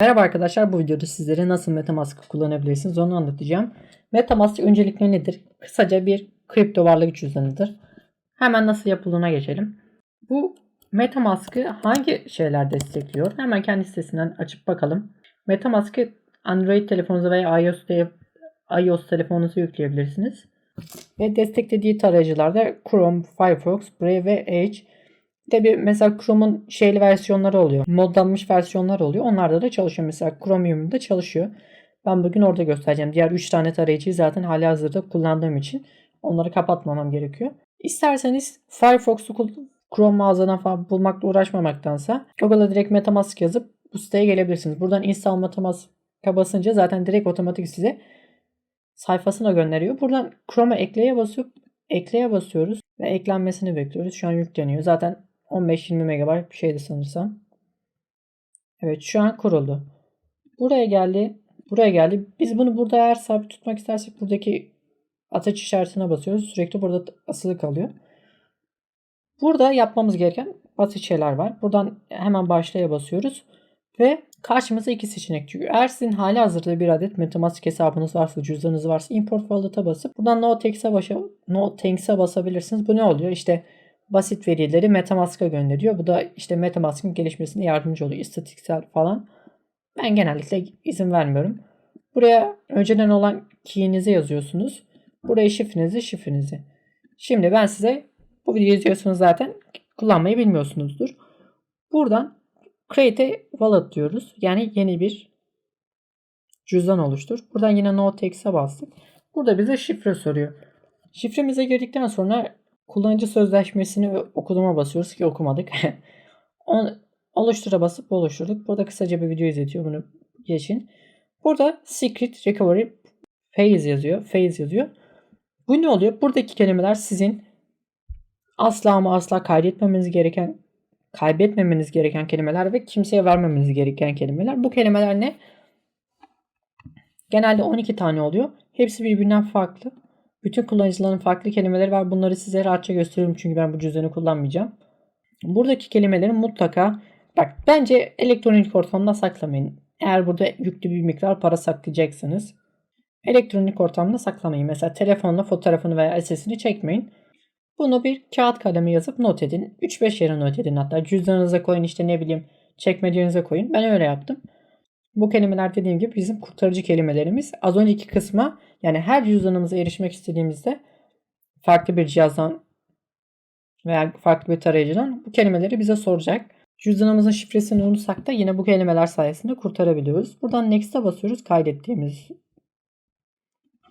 Merhaba arkadaşlar bu videoda sizlere nasıl Metamask kullanabilirsiniz onu anlatacağım. Metamask öncelikle nedir? Kısaca bir kripto varlık cüzdanıdır. Hemen nasıl yapıldığına geçelim. Bu Metamask'ı hangi şeyler destekliyor? Hemen kendi sitesinden açıp bakalım. Metamask'ı Android telefonunuza veya iOS, iOS telefonunuza yükleyebilirsiniz. Ve desteklediği tarayıcılarda Chrome, Firefox, Brave ve Edge Tabi mesela Chrome'un şeyli versiyonları oluyor. Modlanmış versiyonlar oluyor. Onlarda da çalışıyor. Mesela Chromium'da çalışıyor. Ben bugün orada göstereceğim. Diğer 3 tane tarayıcıyı zaten hali hazırda kullandığım için onları kapatmamam gerekiyor. İsterseniz Firefox'u Chrome mağazadan falan bulmakla uğraşmamaktansa Google'a direkt Metamask yazıp bu siteye gelebilirsiniz. Buradan install Metamask'a basınca zaten direkt otomatik size sayfasına gönderiyor. Buradan Chrome'a ekleye basıp ekleye basıyoruz ve eklenmesini bekliyoruz. Şu an yükleniyor. Zaten 15-20 MB bir şeydi sanırsam. Evet şu an kuruldu. Buraya geldi. Buraya geldi. Biz bunu burada eğer sabit tutmak istersek buradaki ateş işaretine basıyoruz. Sürekli burada asılı kalıyor. Burada yapmamız gereken basit şeyler var. Buradan hemen başlaya basıyoruz. Ve karşımıza iki seçenek çıkıyor. Eğer sizin hali hazırda bir adet Metamask hesabınız varsa, cüzdanınız varsa import wallet'a basıp buradan no thanks'e no thanks'e basabilirsiniz. Bu ne oluyor? İşte basit verileri Metamask'a gönderiyor. Bu da işte Metamask'ın gelişmesine yardımcı oluyor. İstatistiksel falan. Ben genellikle izin vermiyorum. Buraya önceden olan key'inizi yazıyorsunuz. Buraya şifrenizi, şifrenizi. Şimdi ben size bu videoyu izliyorsunuz zaten kullanmayı bilmiyorsunuzdur. Buradan create a wallet diyoruz. Yani yeni bir cüzdan oluştur. Buradan yine no text'e bastık. Burada bize şifre soruyor. Şifremize girdikten sonra kullanıcı sözleşmesini okuduma basıyoruz ki okumadık. Oluştura basıp oluşturduk. Burada kısaca bir video izletiyor. Bunu geçin. Burada secret recovery phase yazıyor. Phase yazıyor. Bu ne oluyor? Buradaki kelimeler sizin asla ama asla kaydetmemeniz gereken kaybetmemeniz gereken kelimeler ve kimseye vermemeniz gereken kelimeler. Bu kelimeler ne? Genelde 12 tane oluyor. Hepsi birbirinden farklı. Bütün kullanıcıların farklı kelimeleri var. Bunları size rahatça gösteriyorum çünkü ben bu cüzdanı kullanmayacağım. Buradaki kelimelerin mutlaka bak bence elektronik ortamda saklamayın. Eğer burada yüklü bir miktar para saklayacaksınız. Elektronik ortamda saklamayın. Mesela telefonla fotoğrafını veya SS'ini çekmeyin. Bunu bir kağıt kalemi yazıp not edin. 3-5 yere not edin hatta. Cüzdanınıza koyun işte ne bileyim çekmecenize koyun. Ben öyle yaptım. Bu kelimeler dediğim gibi bizim kurtarıcı kelimelerimiz. Az önceki kısma yani her cüzdanımıza erişmek istediğimizde farklı bir cihazdan veya farklı bir tarayıcıdan bu kelimeleri bize soracak. Cüzdanımızın şifresini unutsak da yine bu kelimeler sayesinde kurtarabiliyoruz. Buradan next'e basıyoruz kaydettiğimiz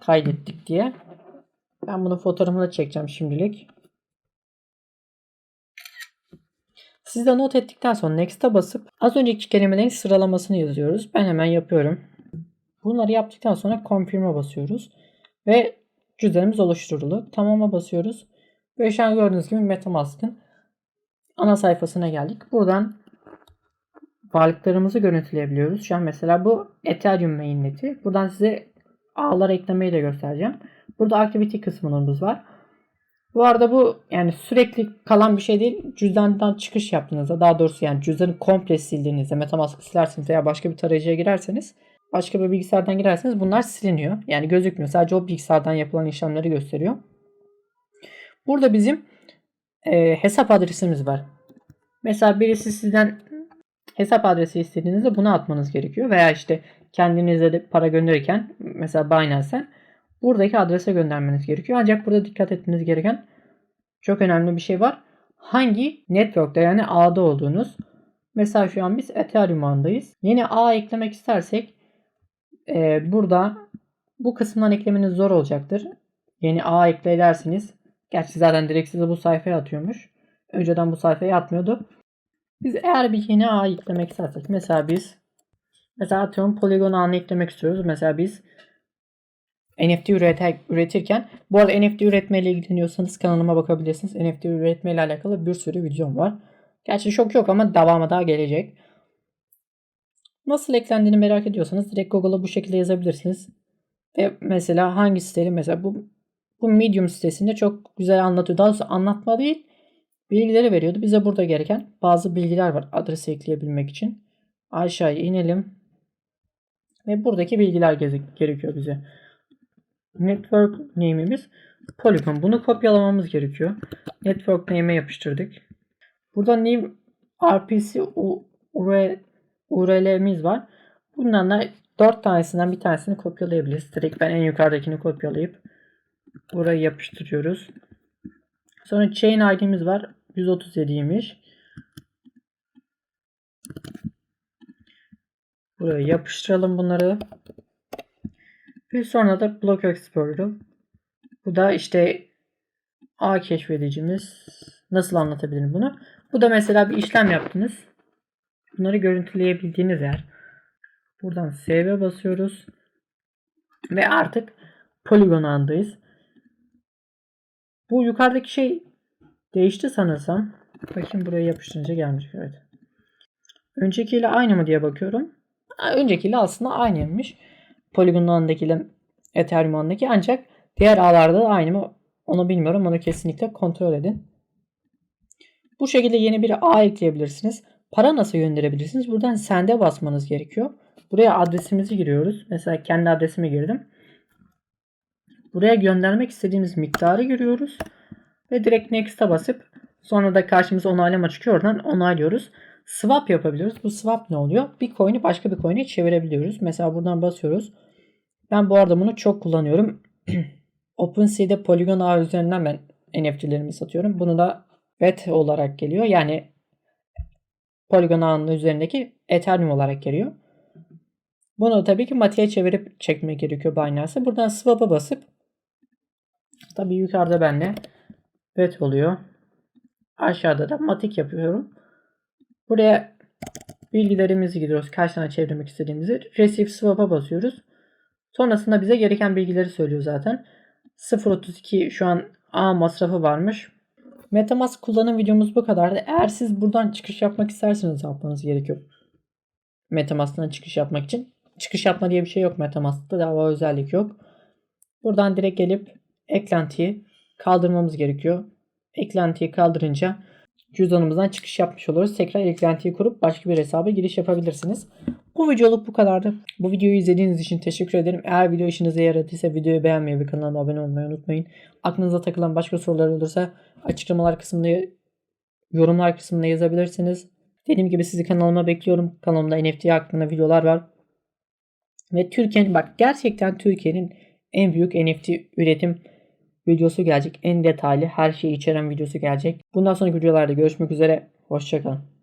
kaydettik diye. Ben bunu fotoğrafını çekeceğim şimdilik. Siz de not ettikten sonra next'e basıp az önceki kelimelerin sıralamasını yazıyoruz. Ben hemen yapıyorum. Bunları yaptıktan sonra confirm'e basıyoruz. Ve cüzdanımız oluşturuldu. Tamam'a basıyoruz. Ve şu an gördüğünüz gibi Metamask'ın ana sayfasına geldik. Buradan varlıklarımızı görüntüleyebiliyoruz. Şu an mesela bu Ethereum mainnet'i. Buradan size ağlar eklemeyi de göstereceğim. Burada activity kısmımız var. Bu arada bu yani sürekli kalan bir şey değil. Cüzdandan çıkış yaptığınızda daha doğrusu yani cüzdanı komple sildiğinizde Metamask'ı silerseniz veya başka bir tarayıcıya girerseniz başka bir bilgisayardan girerseniz bunlar siliniyor. Yani gözükmüyor. Sadece o bilgisayardan yapılan işlemleri gösteriyor. Burada bizim e, hesap adresimiz var. Mesela birisi sizden hesap adresi istediğinizde bunu atmanız gerekiyor. Veya işte kendinize de para gönderirken mesela Binance'ten buradaki adrese göndermeniz gerekiyor. Ancak burada dikkat etmeniz gereken çok önemli bir şey var. Hangi network'ta yani ağda olduğunuz. Mesela şu an biz Ethereum ağındayız. Yeni ağ eklemek istersek e, burada bu kısımdan eklemeniz zor olacaktır. Yeni ağ ekle derseniz gerçi zaten direkt size bu sayfaya atıyormuş. Önceden bu sayfaya atmıyordu. Biz eğer bir yeni ağ eklemek istersek mesela biz mesela atıyorum Polygon ağını eklemek istiyoruz. Mesela biz NFT üreter, üretirken bu arada NFT üretmeyle ilgileniyorsanız kanalıma bakabilirsiniz. NFT üretmeyle alakalı bir sürü videom var. Gerçi çok yok ama devamı daha gelecek. Nasıl eklendiğini merak ediyorsanız direkt Google'a bu şekilde yazabilirsiniz. Ve mesela hangi siteleri mesela bu bu Medium sitesinde çok güzel anlatıyor. Daha doğrusu anlatma değil bilgileri veriyordu. Bize burada gereken bazı bilgiler var adresi ekleyebilmek için. Aşağıya inelim. Ve buradaki bilgiler gerekiyor bize. Network name'imiz Polygon. Bunu kopyalamamız gerekiyor. Network name'e yapıştırdık. Burada name RPC URL'miz var. Bundan da 4 tanesinden bir tanesini kopyalayabiliriz. Direkt ben en yukarıdakini kopyalayıp buraya yapıştırıyoruz. Sonra chain ID'miz var. 137'ymiş. Buraya yapıştıralım bunları. Bir sonra da Block Explorer. Bu da işte A keşfedicimiz. Nasıl anlatabilirim bunu? Bu da mesela bir işlem yaptınız. Bunları görüntüleyebildiğiniz yer. Buradan Save'e basıyoruz. Ve artık poligon andayız. Bu yukarıdaki şey değişti sanırsam. Bakayım buraya yapıştırınca gelmiş. Evet. Öncekiyle aynı mı diye bakıyorum. Öncekiyle aslında aynıymış. Polygon ağındakiyle Ethereum ağındaki ancak diğer ağlarda da aynı mı onu bilmiyorum. Onu kesinlikle kontrol edin. Bu şekilde yeni bir ağ ekleyebilirsiniz. Para nasıl gönderebilirsiniz? Buradan sende basmanız gerekiyor. Buraya adresimizi giriyoruz. Mesela kendi adresime girdim. Buraya göndermek istediğimiz miktarı giriyoruz. Ve direkt Next'a basıp sonra da karşımıza onaylama çıkıyor. Oradan onaylıyoruz. Swap yapabiliyoruz. Bu swap ne oluyor? Bir coin'i başka bir coin'e çevirebiliyoruz. Mesela buradan basıyoruz. Ben bu arada bunu çok kullanıyorum. OpenSea'de Polygon ağı üzerinden ben NFT'lerimi satıyorum. Bunu da BET olarak geliyor. Yani Polygon ağının üzerindeki Ethereum olarak geliyor. Bunu tabii ki Mati'ye çevirip çekmek gerekiyor Binance'e. Buradan swap'a basıp tabii yukarıda bende BET oluyor. Aşağıda da Matic yapıyorum. Buraya bilgilerimizi giriyoruz. Kaç tane çevirmek istediğimizi. Receive swap'a basıyoruz. Sonrasında bize gereken bilgileri söylüyor zaten. 0.32 şu an A masrafı varmış. Metamask kullanım videomuz bu kadardı. Eğer siz buradan çıkış yapmak isterseniz yapmanız gerekiyor? Metamask'tan çıkış yapmak için. Çıkış yapma diye bir şey yok Metamask'ta. Daha özellik yok. Buradan direkt gelip eklentiyi kaldırmamız gerekiyor. Eklentiyi kaldırınca cüzdanımızdan çıkış yapmış oluruz. Tekrar eklentiyi kurup başka bir hesaba giriş yapabilirsiniz. Bu videoluk bu kadardı. Bu videoyu izlediğiniz için teşekkür ederim. Eğer video işinize yaradıysa videoyu beğenmeyi ve kanalıma abone olmayı unutmayın. Aklınıza takılan başka sorular olursa açıklamalar kısmında yorumlar kısmında yazabilirsiniz. Dediğim gibi sizi kanalıma bekliyorum. Kanalımda NFT hakkında videolar var. Ve Türkiye'nin bak gerçekten Türkiye'nin en büyük NFT üretim videosu gelecek. En detaylı her şeyi içeren videosu gelecek. Bundan sonraki videolarda görüşmek üzere. Hoşçakalın.